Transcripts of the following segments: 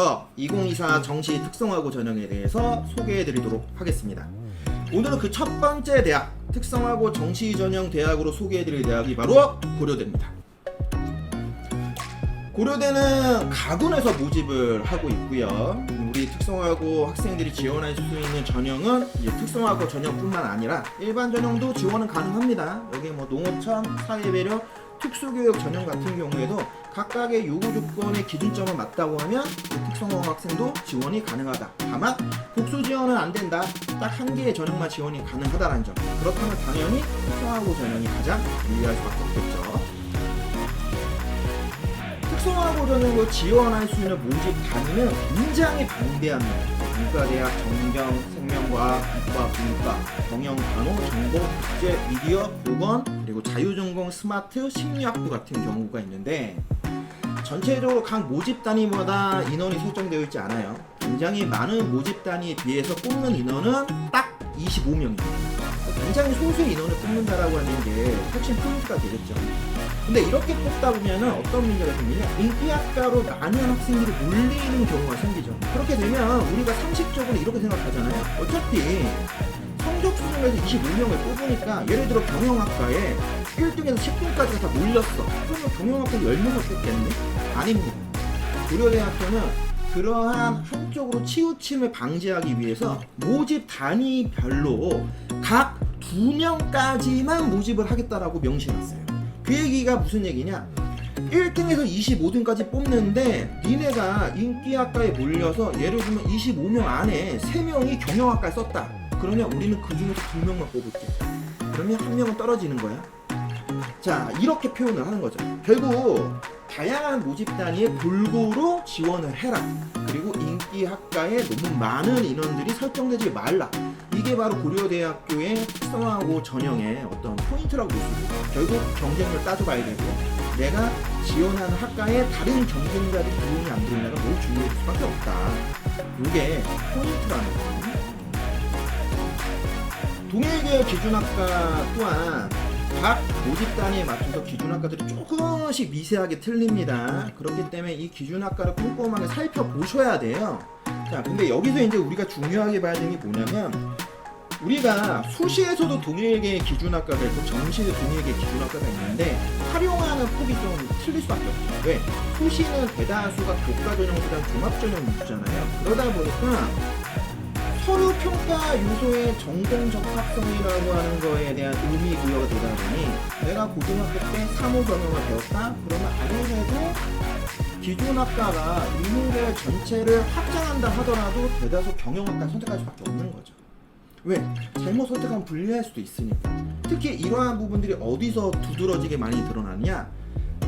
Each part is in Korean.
지금부터 2024 정시 특성화고 전형에 대해서 소개해 드리도록 하겠습니다. 오늘은 그 첫 번째 대학, 특성화고 정시 전형 대학으로 소개해 드릴 대학이 바로 고려대입니다. 고려대는 가군에서 모집을 하고 있고요. 우리 특성화고 학생들이 지원할 수 있는 전형은 특성화고 전형뿐만 아니라 일반 전형도 지원은 가능합니다. 여기 뭐 농어촌, 사회배려, 특수교육 전형 같은 경우에도 각각의 요구 조건의 기준점을 맞다고 하면 특성화 학생도 지원이 가능하다. 다만 복수 지원은 안 된다. 딱 한 개의 전형만 지원이 가능하다는 점. 그렇다면 당연히 특성화고 전형이 가장 유리할 수밖에 없겠죠. 특성화고 전형으로 지원할 수 있는 모집 단위는 굉장히 방대합니다. 문과대학, 정경, 생명 과학, 이과, 분과, 경영, 간호, 전공, 국제, 미디어, 보건, 그리고 자유전공, 스마트, 심리학부 같은 경우가 있는데 전체적으로 각 모집 단위마다 인원이 설정되어 있지 않아요. 굉장히 많은 모집 단위에 비해서 뽑는 인원은 딱 25명입니다. 굉장히 소수의 인원을 뽑는다라고 하는 게 훨씬 포인트가 되겠죠. 근데 이렇게 뽑다 보면은 어떤 문제가 생기냐? 인기학과로 많은 학생들이 몰리는 경우가 생기죠. 그렇게 되면 우리가 상식적으로 이렇게 생각하잖아요. 어차피 성적 수준에서 25명을 뽑으니까 예를 들어 경영학과에 1등에서 10등까지가 다 몰렸어. 그러면 경영학과 10명을 뽑겠네? 아닙니다. 고려대학교는 그러한 한쪽으로 치우침을 방지하기 위해서 모집 단위별로 각 두 명까지만 모집을 하겠다라고 명시해놨어요. 그 얘기가 무슨 얘기냐? 1등에서 25등까지 뽑는데 니네가 인기학과에 몰려서 예를 들면 25명 안에 3명이 경영학과에 썼다. 그러면 우리는 그 중에서 2명만 뽑을게. 그러면 한 명은 떨어지는 거야. 자, 이렇게 표현을 하는 거죠. 결국 다양한 모집 단위에 골고루 지원을 해라. 그리고 인기 학과에 너무 많은 인원들이 설정되지 말라. 이게 바로 고려대학교의 특성화고 전형의 어떤 포인트라고 볼수 있어요. 결국 경쟁을 따져봐야 되고 내가 지원하는 학과에 다른 경쟁자들이 도움이 안 되냐가 매우 중요할 수밖에 없다. 이게 포인트라는 거예요. 동일계 기준학과 또한 각 모집 단위에 맞춰서 기준학과들이 조금씩 미세하게 틀립니다. 그렇기 때문에 이 기준학과를 꼼꼼하게 살펴보셔야 돼요. 자, 근데 여기서 이제 우리가 중요하게 봐야 되는 게 뭐냐면 우리가 수시에서도 동일계 기준학과가 있고 정시에도 동일계 기준학과가 있는데 활용하는 폭이 좀 틀릴 수밖에 없죠. 왜? 수시는 대다수가 교과 전형보다 종합 전형 위주잖아요. 그러다 보니까 서류 평가 요소의 전공 적합성이라고 하는 거에 대한 의미 부여가 되다 보니 내가 고등학교 때 사무 경영을 배웠다 그러면 아무래도 기존 학과가 의무계 전체를 확장한다 하더라도 대다수 경영학과 선택할 수밖에 없는 거죠. 왜? 잘못 선택하면 불리할 수도 있으니까. 특히 이러한 부분들이 어디서 두드러지게 많이 드러나냐?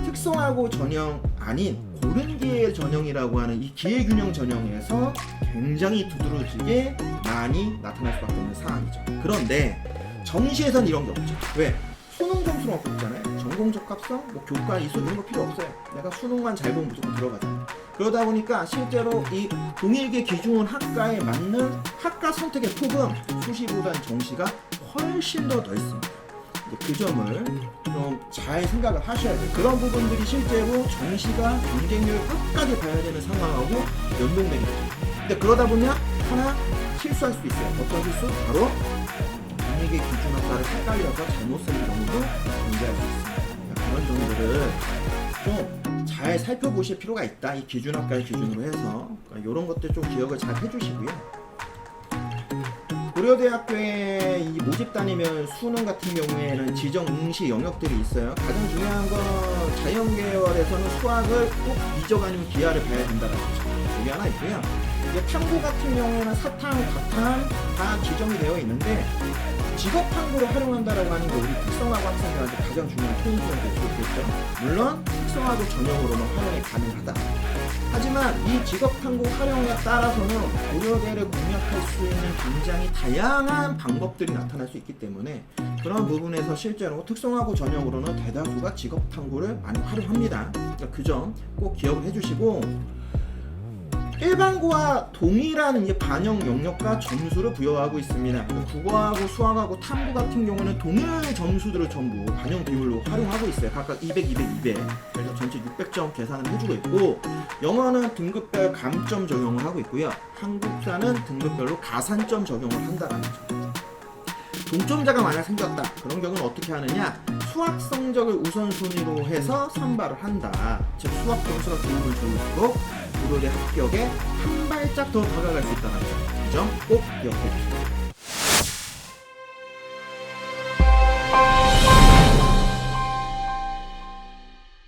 특성하고 전형 아닌 고른 기회 전형이라고 하는 이 기회 균형 전형에서 굉장히 두드러지게 많이 나타날 수밖에 없는 상황이죠. 그런데 정시에선 이런 게 없죠. 왜? 수능 점수로만 뽑잖아요. 전공 적합성, 뭐 교과 이수 이런 거 필요 없어요. 내가 수능만 잘 보면 무조건 들어가잖아요. 그러다 보니까 실제로 이 동일계 기준은 학과에 맞는 학과 선택의 폭은 수시보다는 정시가 훨씬 더 넓습니다. 그 점을 좀 잘 생각을 하셔야 돼요. 그런 부분들이 실제로 정시가 경쟁률 끝까지 봐야 되는 상황하고 연동되는 거죠. 근데 그러다 보면 하나 실수할 수도 있어요. 어떤 실수? 바로 동일계 기준학과를 헷갈려서 잘못 쓰는 경우도 존재할 수 있습니다. 그러니까 그런 점들을 좀 잘 살펴보실 필요가 있다. 이 기준학과를 기준으로 해서 그러니까 이런 것들 좀 기억을 잘 해주시고요. 고려대학교의 이 모집 단위면 수능 같은 경우에는 지정 응시 영역들이 있어요. 가장 중요한 건 자연계열에서는 수학을 꼭 미적 아니면 기하를 봐야 된다는 거죠. 여기 하나 있고요. 이제 탐구 같은 경우에는 사탐, 과탐 다 지정이 되어 있는데 직업 탐구를 활용한다라고 하는 게 우리 특성화고 학생들한테 가장 중요한 포인트가 될 수 있겠죠. 물론 특성화고 전형으로는 활용이 가능하다. 하지만 이 직업 탐구 활용에 따라서는 고려대를 공략할 수 있는 굉장히 다양한 방법들이 나타날 수 있기 때문에 그런 부분에서 실제로 특성화고 전형으로는 대다수가 직업 탐구를 많이 활용합니다. 그러니까 그 점 꼭 기억을 해주시고 일반고와 동일한 이제 반영 영역과 점수를 부여하고 있습니다. 국어하고 수학하고 탐구 같은 경우는 동일 점수들을 전부 반영 비율로 활용하고 있어요. 각각 200, 200, 200. 그래서 전체 600점 계산을 해주고 있고 영어는 등급별 감점 적용을 하고 있고요. 한국사는 등급별로 가산점 적용을 한다라는 점. 동점자가 만약 생겼다. 그런 경우는 어떻게 하느냐? 수학 성적을 우선순위로 해서 선발을 한다. 즉 수학 점수가 기록을 좋을수록 고려대 합격에 한 발짝 더 다가갈 수 있다는 점. 이점 꼭 기억해 주세요.